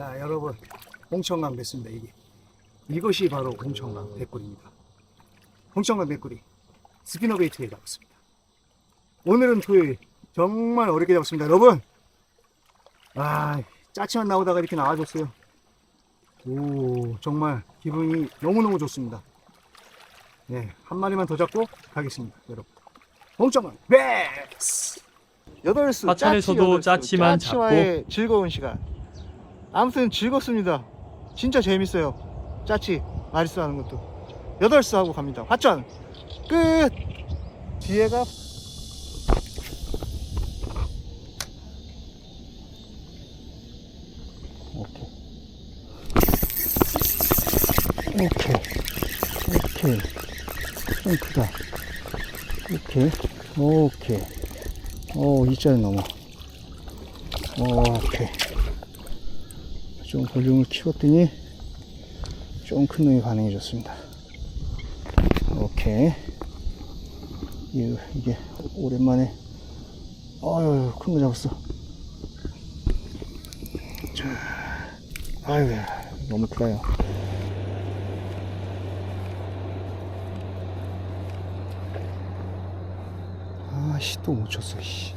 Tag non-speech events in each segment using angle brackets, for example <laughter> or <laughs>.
자, 여러분, 홍천강 됐습니다, 이게. 이것이 바로 홍천강 백골입니다. 홍천강 백골이 스피너 베이트에 잡았습니다. 오늘은 토요일, 정말 어렵게 잡았습니다, 여러분. 아, 짜치만 나오다가 이렇게 나와줬어요. 오, 정말 기분이 너무너무 좋습니다. 네, 한 마리만 더 잡고 가겠습니다, 여러분. 홍천강 백스! 여덟 수 짜치 수, 짜치만 짜치와의 즐거운 시간. 아무튼 즐겁습니다. 진짜 재밌어요. 짜치 마리수 하는 것도 여덟 수 하고 갑니다. 화천 끝. 뒤에가 오케이. 오케이. 오케이. 좀 크다. 오케이. 오케이. 오, 이자는 넘어. 오케이. 좀 볼륨을 키웠더니 좀 큰 놈이 반응해 줬습니다. 오케이. 이, 이게 오랜만에 아유 큰 거 잡았어. 자, 아유 너무 크다요. 아씨 또 못 쳤어. 씨.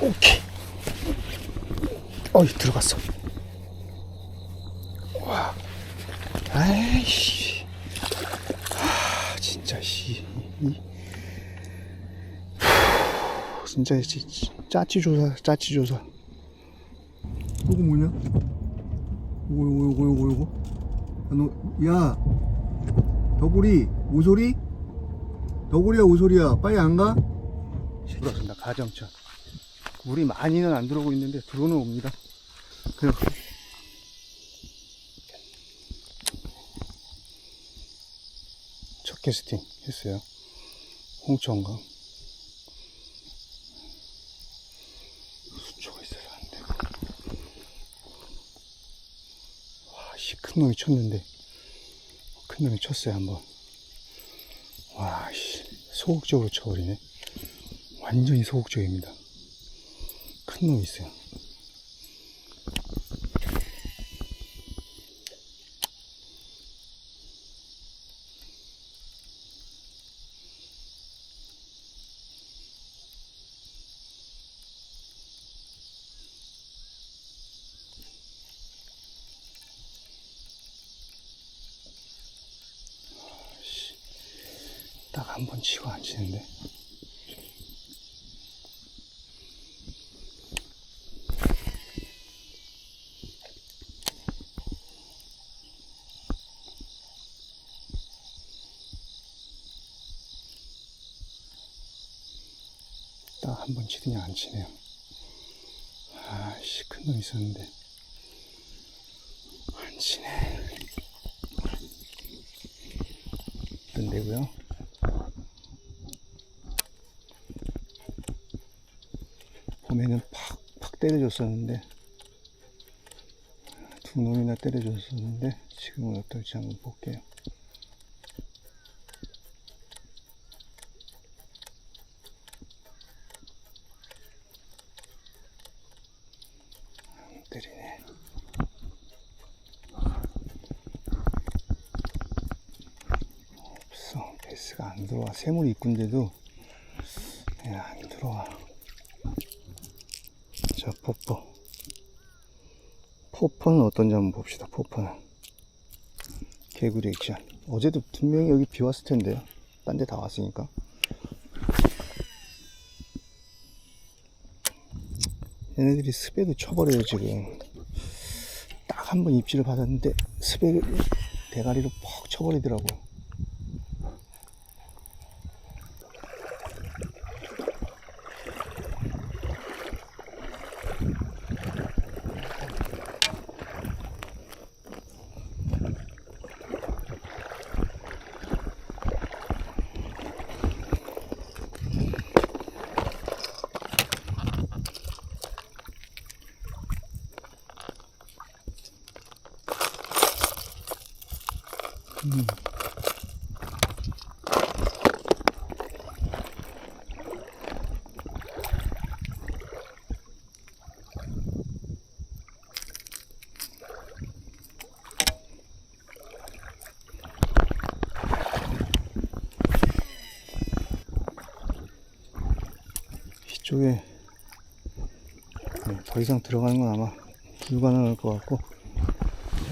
오케이. 어이 들어갔어. 와, 아이씨, 아 진짜 씨, 후, 진짜 씨, 짜치 조사, 짜치 조사. 이거 뭐냐? 이거 이거 이거 이거 이거. 야, 너, 야, 더구리 오소리? 더구리야 오소리야, 빨리 안 가? 들어왔습니다 가정천. 물이 많이는 안 들어오고 있는데 들어오는 옵니다. 그냥 첫 캐스팅 했어요. 홍천강. 수초가 있어서 안 되고. 와, 씨, 큰 놈이 쳤는데. 큰 놈이 쳤어요, 한번. 와, 씨, 소극적으로 쳐버리네. 완전히 소극적입니다. 큰 놈이 있어요. 딱 한 번 치고 안 치는데. 딱 한 번 치네요. 아씨, 큰 놈 있었는데. 안 치네. 안 되고요. 봄에는 팍 팍 때려줬었는데 두 놈이나 때려줬었는데 지금은 어떨지 한번 볼게요. 안 때리네. 없어. 베스가 안 들어와. 새물이 있군데도 예, 안 들어와. 자, 포포. 포포는 어떤지 한번 봅시다, 포포는. 개구리 액션. 어제도 분명히 여기 비 왔을 텐데요. 딴 데 다 왔으니까. 얘네들이 스백을 쳐버려요, 지금. 딱 한 번 입질을 받았는데, 스백을 대가리로 퍽 쳐버리더라고요. 이쪽에 네, 더 이상 들어가는 건 아마 불가능할 것 같고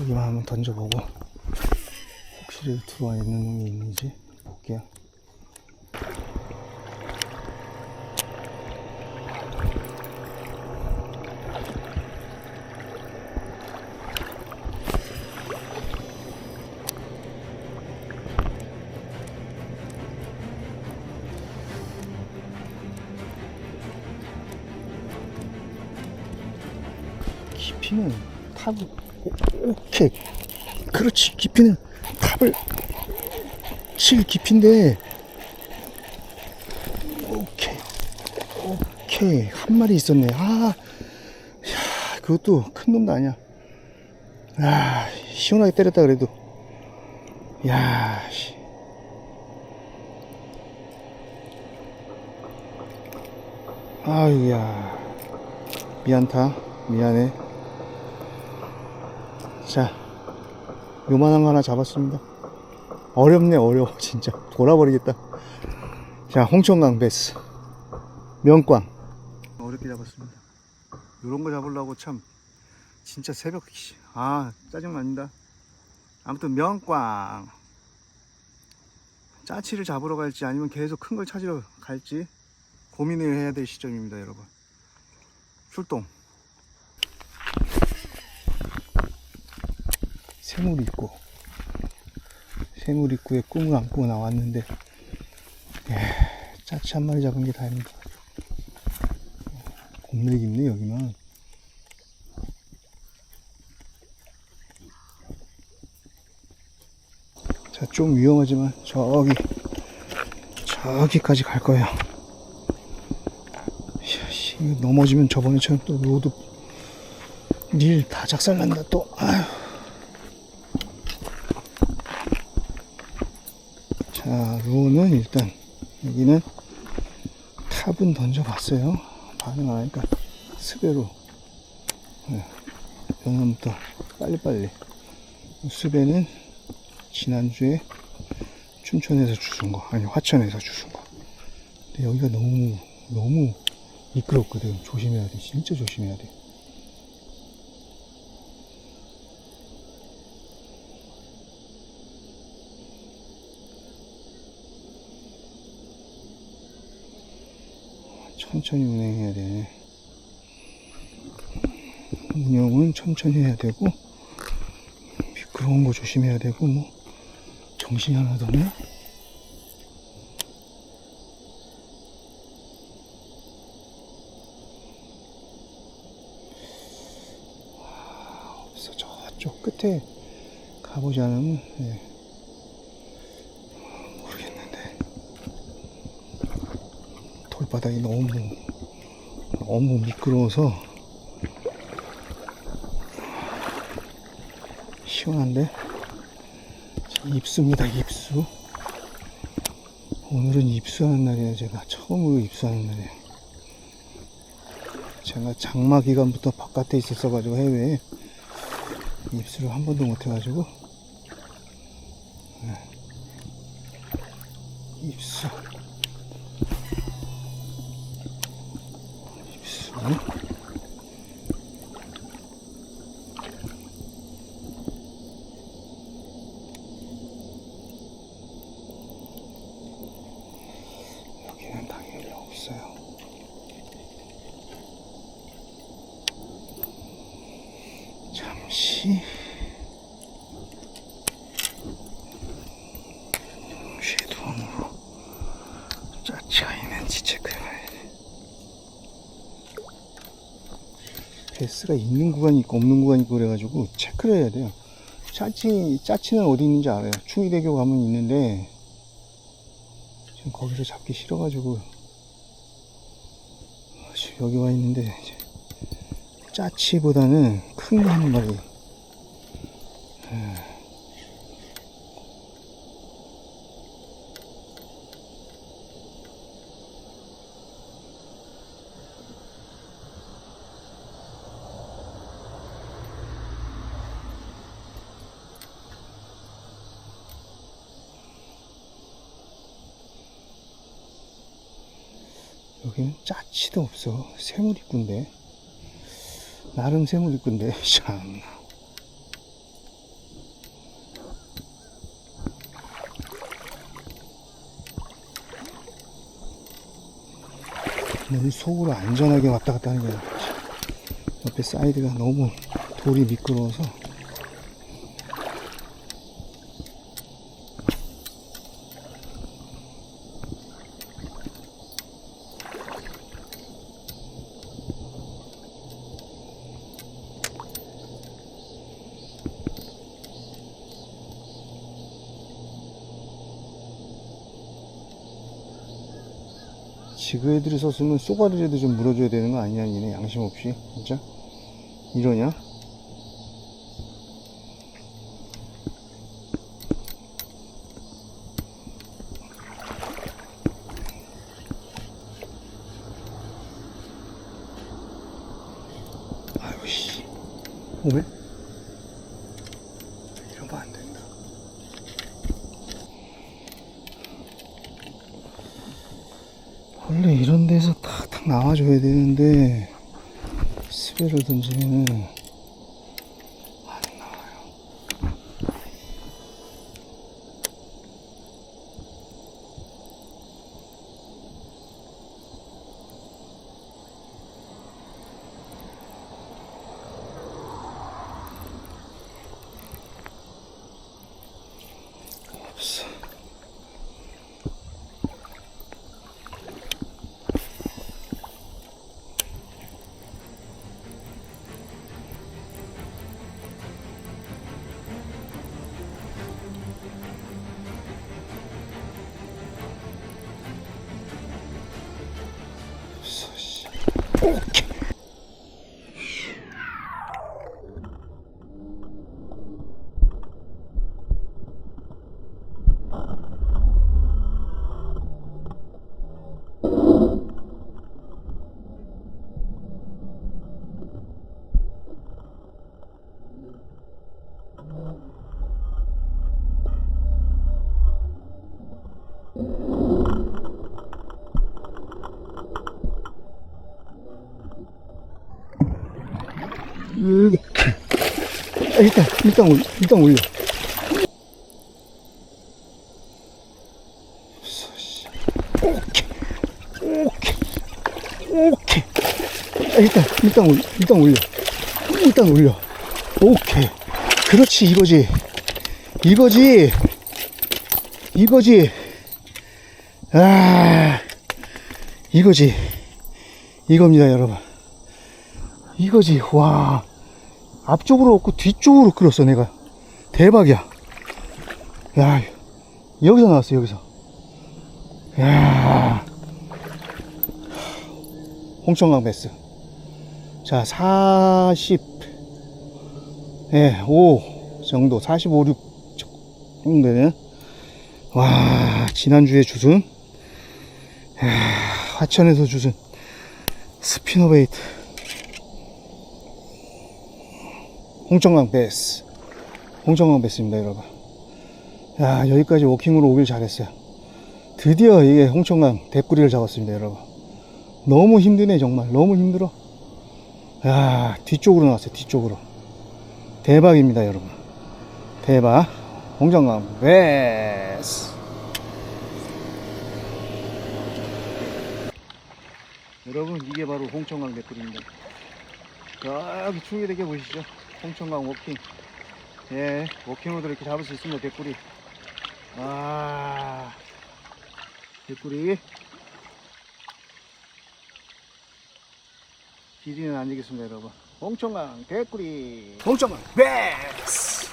여기만 한번 던져보고. 혹시 들어와 있는 놈이 있는지 볼게요. 깊이는 오, 오케이 그렇지 깊이는 탑을 칠 깊인데. 오케이. 오케이. 한 마리 있었네. 아 야, 그것도 큰 놈도 아니야. 아 시원하게 때렸다 그래도. 야 씨. 아유야. 미안타. 미안해. 자 요만한 거 하나 잡았습니다 어렵네 어려워 진짜. 돌아버리겠다. 자 홍천강 베스. 명꽝 어렵게 잡았습니다. 요런 거 잡으려고 참 진짜 새벽 씨, 아 짜증납니다. 아무튼 명꽝 짜치를 잡으러 갈지 아니면 계속 큰 걸 찾으러 갈지 고민을 해야 될 시점입니다 여러분. 출동. 새물 입구 새물 입구에 꿈을 안고 나왔는데 예, 짜치 한 마리 잡은 게 다행이다 겁나 깊네 여기만. 자 좀 위험하지만 저기 저기까지 갈 거예요. 넘어지면 저번에처럼 또 로드 릴 다 작살난다 또. 아휴 자, 루어는 일단 여기는 탑은 던져봤어요. 반응 안 하니까 스베로. 네, 영암부터 빨리빨리. 스베는 지난주에 춘천에서 주sun 거 아니 화천에서 주sun 거. 근데 여기가 너무 너무 미끄럽거든. 조심해야 돼. 진짜 조심해야 돼 천천히 운행해야 돼. 운영은 천천히 해야 되고, 미끄러운 거 조심해야 되고, 뭐, 정신이 하나도 없네? 아, 없어. 저쪽 끝에 가보지 않으면, 예. 모르겠는데. 돌바닥이 너무 너무 미끄러워서 시원한데? 자, 입수입니다 입수. 오늘은 입수하는 날이에요 제가. 처음으로 입수하는 날이에요. 제가 장마 기간부터 바깥에 있었어 가지고 해외에 입수를 한 번도 못 해 가지고. 네. 입수 입수. 여기는 당연히 없어요. 잠시 쉐도함으로 짜치가 있는지 체크해봐야 돼. 베스가 있는 구간이 있고 없는 구간이 있고 그래가지고 체크를 해야 돼요. 짜치, 짜치는 어디 있는지 알아요. 충의대교 가면 있는데 지금 거기서 잡기 싫어가지고 지금 여기 와 있는데 짜치보다는 큰 거 한 마리 여기는 짜치도 없어. 새물 입구인데. 나름 새물 입구인데. <laughs> 참 너무 속으로 안전하게 왔다 갔다 하는 거야 옆에 사이드가 너무 돌이 미끄러워서 지그 애들이 섰으면 쏘가리라도 좀 물어줘야 되는 거 아니냐, 니네 양심 없이. 진짜? 이러냐? 아유, 씨. 어, 왜? 이러면 안 된다. 원래 이런 데서 탁탁 나와줘야 되는데 스베를 던지면은 오 일단, 일단, 올, 일단 올려. 오케이. 오케이. 오케이. 아, 일단, 일단, 올, 일단 올려. 일단 올려. 오케이. 그렇지, 이거지. 이거지. 이거지. 아, 이거지. 이겁니다, 여러분. 이거지, 와. 앞쪽으로 없고 뒤쪽으로 끌었어, 내가. 대박이야. 야, 여기서 나왔어, 여기서. 야 홍천강 베스. 자, 40, 예, 5 정도, 45, 6 정도 되는. 와, 지난주에 주순. 야, 화천에서 주순. 스피너베이트. 홍천강 베스. 홍천강 베스입니다, 여러분. 야, 여기까지 워킹으로 오길 잘했어요. 드디어 이게 홍천강 대꾸리를 잡았습니다, 여러분. 너무 힘드네, 정말. 너무 힘들어. 야, 뒤쪽으로 나왔어요, 뒤쪽으로. 대박입니다, 여러분. 대박. 홍천강 베스. 여러분, 이게 바로 홍천강 대꾸리입니다. 저기 충의대교 보시죠. 홍천강 워킹. 예, 워킹으로도 이렇게 잡을 수 있습니다, 대꾸리. 아, 대꾸리. 길이는 안 되겠습니다, 여러분. 홍천강 대꾸리. 홍천강 베스.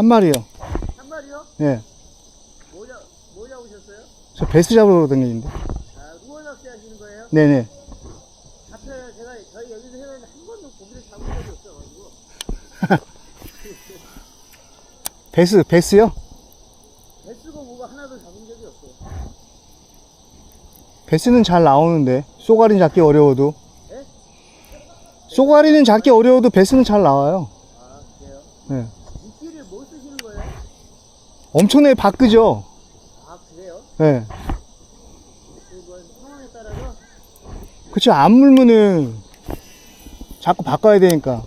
한 마리요. 한 마리요? 예. 뭐, 잡, 뭐 잡으셨어요? 저 베스 잡으러 다니는데. 아, 루어 낚시 하시는 거예요? 네네. 잡혀요. 제가 저희 여기서 해봤는데 한 번도 고기를 잡은 적이 없어가지고. 베스, 베스요? 배쓰고 뭐가 하나도 잡은 적이 없어요. 베스는 잘 나오는데. 쏘가리는 잡기 어려워도. 예? 쏘가리는 잡기 어려워도 베스는 잘 나와요. 아, 그래요? 예. 미끼를 뭐 쓰시는 거예요? 엄청나게 바꾸죠? 아, 그래요? 예. 그뭐 상황에 따라서 그쵸, 안 물면은 자꾸 바꿔야 되니까.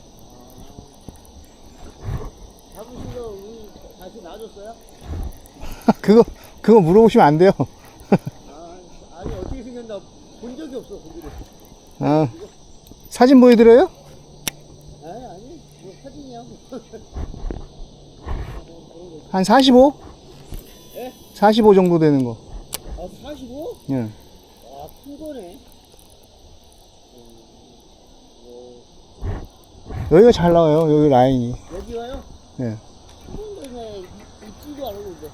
잡으신 거 우리 다시 놔줬어요? <laughs> 그거, 그거 물어보시면 안 돼요. 아, 아니 어떻게 생겼나 본 적이 없어 고기를. 아, 사진 보여드려요? 아니 아니 뭐 사진이야. <laughs> 한 45? 예? 45 정도 되는 거. 아 45? 예. 아, 큰 거네. 여기가 잘 나와요, 여기 라인이. 여기 와요? 예. 큰 거네. 입지도 않았는데.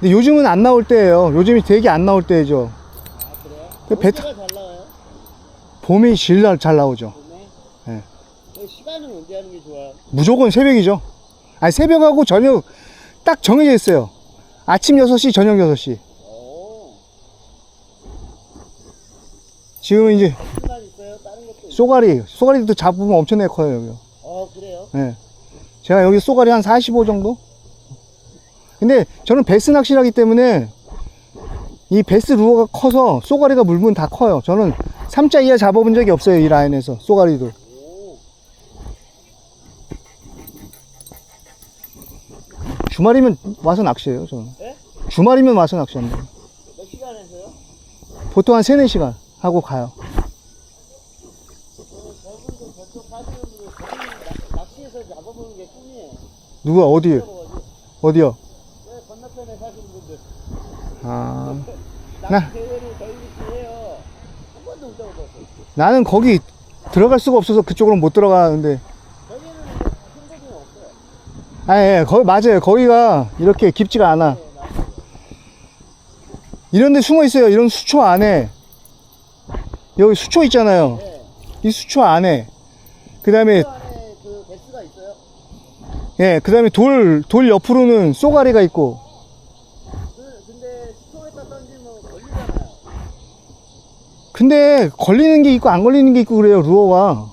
근데 요즘은 안 나올 때예요. 요즘이 되게 안 나올 때죠. 아, 그래요? 그배 언제가 잘 나와요? 봄이 제일 잘 나오죠. 봄에? 예. 그 시간은 언제 하는 게 좋아요? 무조건 새벽이죠. 아니, 새벽하고 저녁 딱 정해져 있어요. 아침 6시, 저녁 6시. 오, 지금 이제 무슨 있어요? 다른 것도 있어요? 쏘가리, 쏘가리도 잡으면 엄청나게 커요, 여기. 어, 그래요? 예. 제가 여기 쏘가리 한 45 정도? 근데 저는 베스 낚시라기 때문에 이 베스 루어가 커서 쏘가리가 물면 다 커요. 저는 3자 이하 잡아본 적이 없어요, 이 라인에서. 쏘가리도. 주말이면 와서 낚시해요, 저는. 예? 주말이면 와서 낚시합니다. 몇 시간 에서요? 보통 한 3, 4시간 하고 가요. 그, 저분도 저쪽 사시는 분들 거기 낚- 낚시해서 잡아보는 게 꿈이에요. 누가, 어디. 어디요? 왜 건너편에 사시는 분들. 아, <laughs> 나- 낚시 대회를 저희 집이 해요. 한 번도 못 잡아봤어요. 나는 거기 들어갈 수가 없어서 그쪽으로 못 들어가는데. 저기는 이제 큰 거는 없어요. 아, 예, 거기, 맞아요. 거기가 이렇게 깊지가 않아. 네, 낚시. 이런 데 숨어 있어요. 이런 수초 안에. 여기 수초 있잖아요. 네. 이 수초 안에. 그 다음에. 예, 그 다음에 돌, 돌 옆으로는 쏘가리가 있고. 그, 걸리잖아요. 근데 걸리는 게 있고 안 걸리는 게 있고 그래요, 루어가.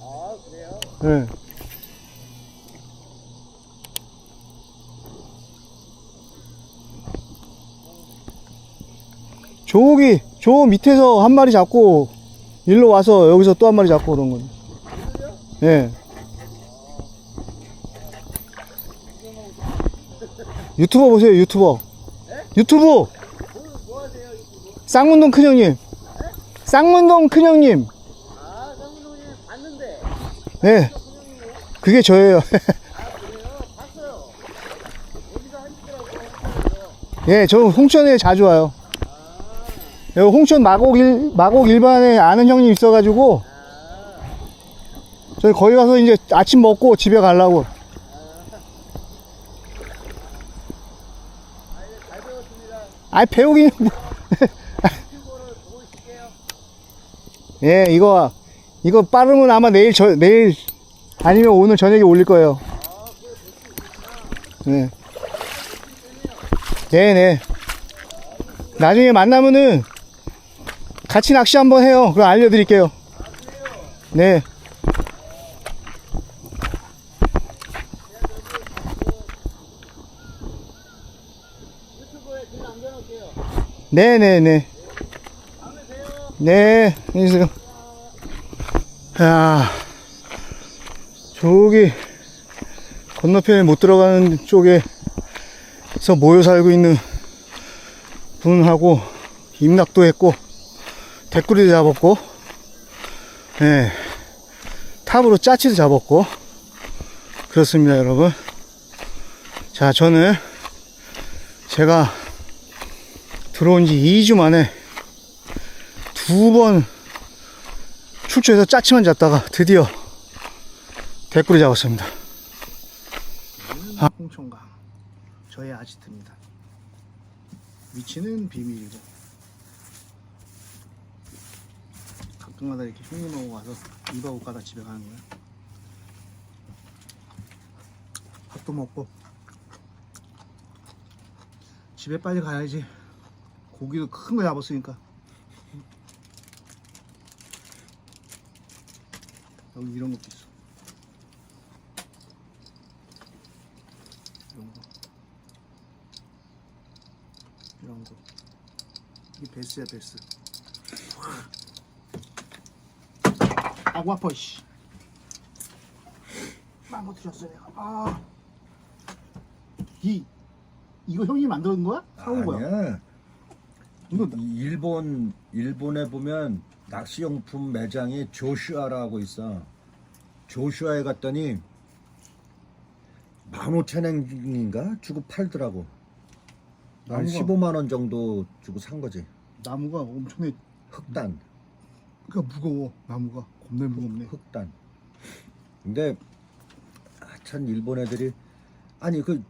아, 그래요? 예. 저기, 저 밑에서 한 마리 잡고, 일로 와서 여기서 또 한 마리 잡고 그런 건. 예. 유튜버 보세요, 유튜버. 유튜브! 쌍문동 큰형님. 쌍문동 큰형님. 아. 예. 분명이네. 그게 저예요. <laughs> 예, 저 홍천에 자주 와요. 아, 여기 홍천 마곡 일, 마곡 일반에 아는 형님 있어가지고, 아, 저희 거기 가서 이제 아침 먹고 집에 가려고. 아, 배우긴, 뭐. <laughs> 예, 이거, 이거 빠르면 아마 내일, 저, 내일, 아니면 오늘 저녁에 올릴 거예요. 있구나. 네. 네네. 나중에 만나면은 같이 낚시 한번 해요. 그럼 알려드릴게요. 네. 네네네. 네, 안녕히 계세요. 야, 저기 건너편에 못 들어가는 쪽에서 모여 살고 있는 분하고 임낙도 했고 대꾸리도 잡았고, 네, 탑으로 짜치도 잡았고 그렇습니다, 여러분. 자, 저는 제가 들어온 지 2주 만에 두 번 출조해서 짜치만 잡다가 드디어 대꾸리 잡았습니다. 홍천강 저의 아지트입니다. 위치는 비밀이고 가끔가다 이렇게 형님하고 와서 이하고 가다 집에 가는 거야. 밥도 먹고 집에 빨리 가야지. 고기도 큰 거 잡았으니까. 여기 이런 것도 있어. 이런 거. 이런 거. 이게 베스야 베스. 아구 아파 씨. 망가뜨렸어 내가. 아. 이 이거 형이 만든 거야? 사온 거야? 아니야. 이거 이 일본 일본에 보면 낚시 용품 매장이 조슈아라고 있어. 조슈아에 갔더니 15,000엔인가 주고 팔더라고. 한 나무가- 15만 원 정도 주고 산 거지. 나무가 엄청나게 흑단, 그러니까 무거워. 나무가 겁나 무겁네. 흑단. 근데 하여튼 일본 애들이 아니 그